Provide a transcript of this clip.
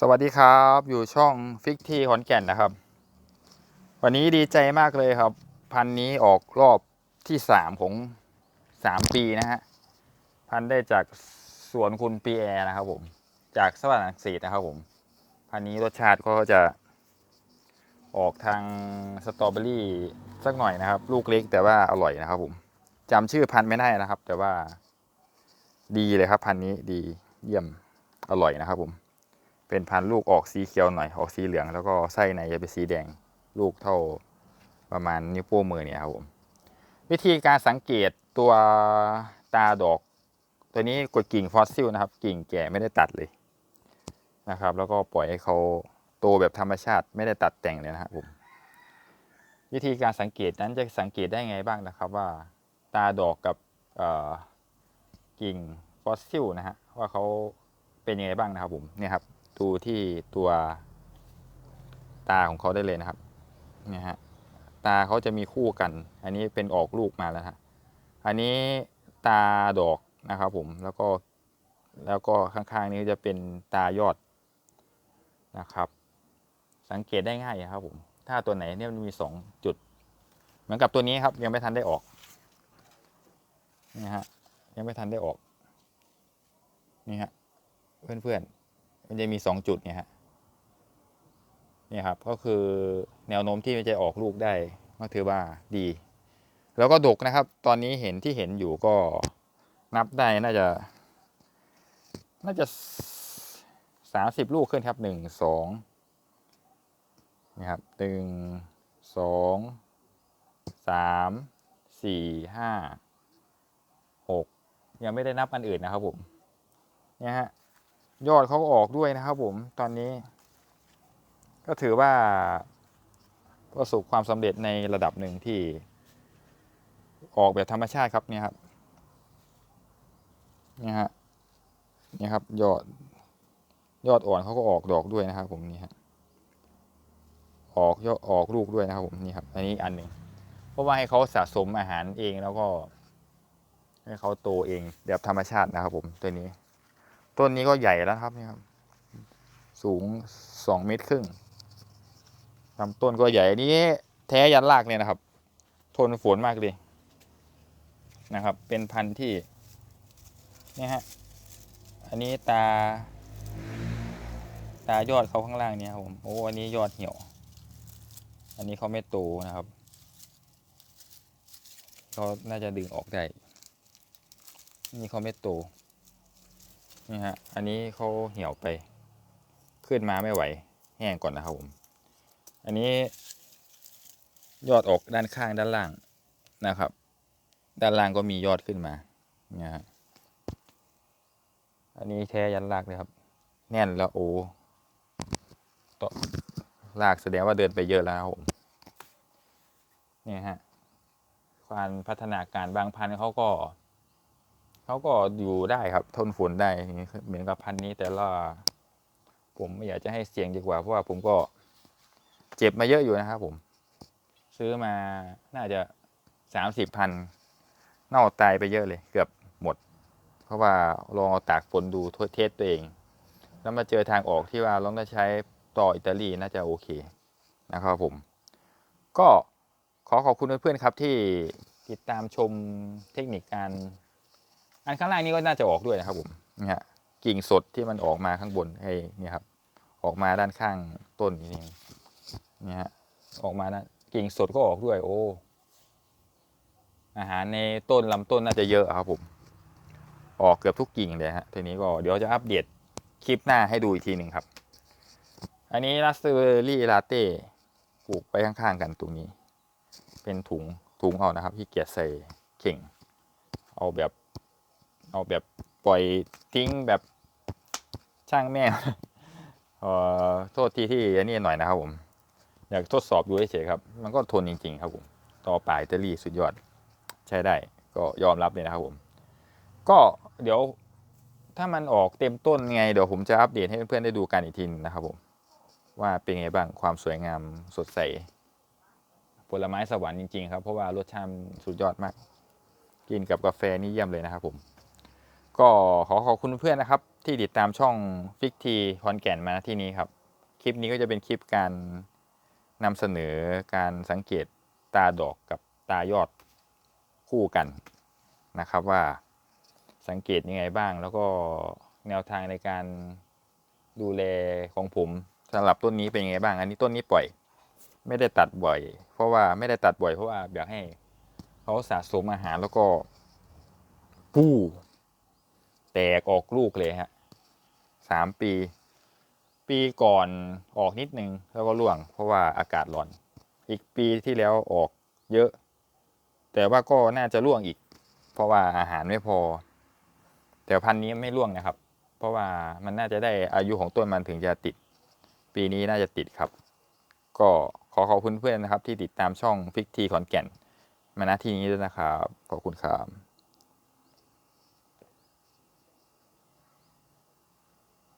สวัสดีครับ อยู่ช่องฟิกที่ขอนแก่นนะครับ วันนี้ดีใจมากเลยครับ พันนี้ออกรอบที่สามของสามปีนะฮะ พันได้จากสวนคุณปีแอร์นะครับ ผม จากสวัสดิ์อักษีนะครับ ผม พันนี้รสชาติก็จะ ออกทางสตรอเบอรี่สักหน่อยนะครับ ลูกเล็กแต่ว่าอร่อยนะครับ ผมจำชื่อพันไม่ได้นะครับ แต่ว่า ดีเลยครับ พันนี้ดีเยี่ยมอร่อยนะครับ ผม เป็นพันธุ์ลูกออกสีเขียวหน่อยออกสีเหลือง แล้วก็ไส้ในจะเป็นสีแดงลูกเท่าประมาณนิ้วโป้งมือเนี่ยครับผมวิธีการสังเกตตัวตาดอก ตัวนี้กดกิ่งฟอสซิลนะครับ กิ่งแก่ไม่ได้ตัดเลยนะครับ แล้วก็ปล่อยให้เขาโตแบบธรรมชาติ ไม่ได้ตัดแต่งเลยนะครับผมวิธีการสังเกตนั้นจะสังเกตได้ไงบ้างนะครับว่าตาดอกกับเอ่อกิ่งฟอสซิลนะฮะว่าเขาเป็นยังไงบ้างนะครับผมเนี่ยครับ ดูที่ตัวตาของเขาได้เลยนะครับนี่ฮะตาเขาจะมีคู่กัน อันนี้เป็นออกลูกมาแล้วฮะอันนี้ตาดอกนะครับผมแล้วก็แล้วก็ข้างๆนี้จะเป็นตายอดนะครับ สังเกตได้ง่ายครับผมถ้าตัวไหนเนี่ยมันมีสองจุด เหมือนกับตัวนี้ครับ ยังไม่ทันได้ออกนี่ฮะยังไม่ทันได้ออกนี่ฮะเพื่อนๆ มันจะมีสองจุดเนี่ยฮะนี่ครับก็คือแนวโน้มที่มันจะออกลูกได้ก็ถือว่าดี แล้วก็ดกนะครับ ตอนนี้เห็นที่เห็นอยู่ก็นับได้น่าจะ น่าจะสามสิบลูกขึ้นครับหนึ่งสองนี่ครับหนึ่งสองสามสี่ห้าหกยังไม่ได้นับอันอื่นนะครับผมเนี่ยฮะ ยอดเขาก็ออกด้วยนะครับผมตอนนี้ ก็ถือว่าประสบความสำเร็จในระดับหนึ่งที่ ออกแบบธรรมชาติครับเนี่ยครับนี่ฮะนี่ครับยอดยอดอ่อนเขาก็ออกดอกด้วยนะครับ ผมนี่ฮะออกยอดออกลูกด้วยนะครับผมนี่ครับอันนี้อันหนึ่งเพราะว่าให้เขาสะสมอาหารเองแล้วก็ ให้เขาโตเองแบบธรรมชาตินะครับ ผมตัวนี้ ต้นนี้ก็ใหญ่แล้วครับนี่ครับ สูงสองเมตรครึ่งลำต้นก็ใหญ่นี้แท้ยันรากเนี่ยนะครับ ทนฝนมากเลยนะครับ เป็นพันธุ์ที่นี่ฮะอันนี้ตา ตายอดเขาข้างล่างเนี่ยครับผมโอ้อันนี้ยอดเหี่ยว อันนี้เขาไม่โตนะครับเขาน่าจะดึงออกได้นี่เขาไม่โต นี่ฮะ อันนี้เขาเหี่ยวไป ขึ้นมาไม่ไหว แห้งก่อนนะครับผม อันนี้ยอดออกด้านข้างด้านล่างนะครับ ด้านล่างก็มียอดขึ้นมาเนี่ยฮะอันนี้แท้ยันรากเลยครับ แน่นแล้วโอ้ต่อรากแสดงว่าเดินไปเยอะแล้วครับผมนี่ฮะการพัฒนาการบางพันธุ์เขาก็ เขาก็อยู่ได้ครับทนฝนได้เหมือนกับพันธุ์นี้แต่ละผมไม่อยากจะให้เสี่ยงดีกว่าเพราะว่าผมก็เจ็บมาเยอะอยู่นะครับผม ซื้อมาน่าจะสามสิบพันเน่าตายไปเยอะเลย เกือบหมด เพราะว่าลองเอาตากฝนดูทดเทสตัวเอง แล้วมาเจอทางออกที่ว่าลองได้ใช้ต่ออิตาลีน่าจะโอเคนะครับผม ก็ขอขอบคุณเพื่อนๆครับที่ติดตามชมเทคนิคการ อันข้างล่างนี้ก็น่าจะออกด้วยนะครับผมนี่ฮะกิ่งสดที่มันออกมาข้างบนให้เนี่ยครับ ออกมาด้านข้างต้นนี่นี่ฮะออกมานะกิ่งสดก็ออกด้วย โอ้ อาหารในต้นลำต้นน่าจะเยอะครับผม ออกเกือบทุกกิ่งเลยฮะทีนี้ก็เดี๋ยวจะอัปเดตคลิปหน้าให้ดูอีกทีหนึ่งครับ อันนี้ราสเบอร์รี่ลาเต้ปลูกไปข้างๆกันตรงนี้ เป็นถุงถุงเอานะครับที่เกียจใส่เข่ง เอาแบบ เอาแบบปล่อยทิ้งแบบช่างแม่เอ่อโทษทีที่อันนี้หน่อยนะครับผมอยากทดสอบดูเฉยครับ มันก็ทนจริง ๆ ครับผม ต่อปลายอิตาลีสุดยอด ใช้ได้ก็ยอมรับเลยนะครับผม ก็เดี๋ยวถ้ามันออกเต็มต้นไง เดี๋ยวผมจะอัปเดตให้เพื่อนๆได้ดูกันอีกทีนนะครับผม ว่าเป็นไงบ้างความสวยงามสดใสผลไม้สวรรค์จริงๆครับ เพราะว่ารสชาติสุดยอดมาก กินกับกาแฟนี่เยี่ยมเลยนะครับผม ก็ขอขอบคุณเพื่อนนะครับ ที่ติดตามช่องฟิกทีคอนแก่นมาที่นี้ครับ คลิปนี้ก็จะเป็นคลิปการนำเสนอการสังเกตตาดอกกับตายอดคู่กันนะครับว่าสังเกตยังไงบ้าง แล้วก็แนวทางในการดูแลของผมสำหรับต้นนี้เป็นยังไงบ้าง อันนี้ต้นนี้ปล่อย ไม่ได้ตัดบ่อย เพราะว่าไม่ได้ตัดบ่อยเพราะว่าอยากให้เขาสะสมอาหารแล้วก็ปู้ แตกออกลูกเลยฮะสามปี ปีก่อนออกนิดนึงแล้วก็ร่วง เพราะว่าอากาศร้อน อีกปีที่แล้วออกเยอะ แต่ว่าก็น่าจะร่วงอีก เพราะว่าอาหารไม่พอ แต่พันนี้ไม่ร่วงนะครับ เพราะว่ามันน่าจะได้อายุของต้นมันถึงจะติด ปีนี้น่าจะติดครับ ก็ขอขอบคุณเพื่อนนะครับ ที่ติดตามช่องฟิกทีขอนแก่น มาณที่นี้ด้วยนะครับ ขอบคุณครับ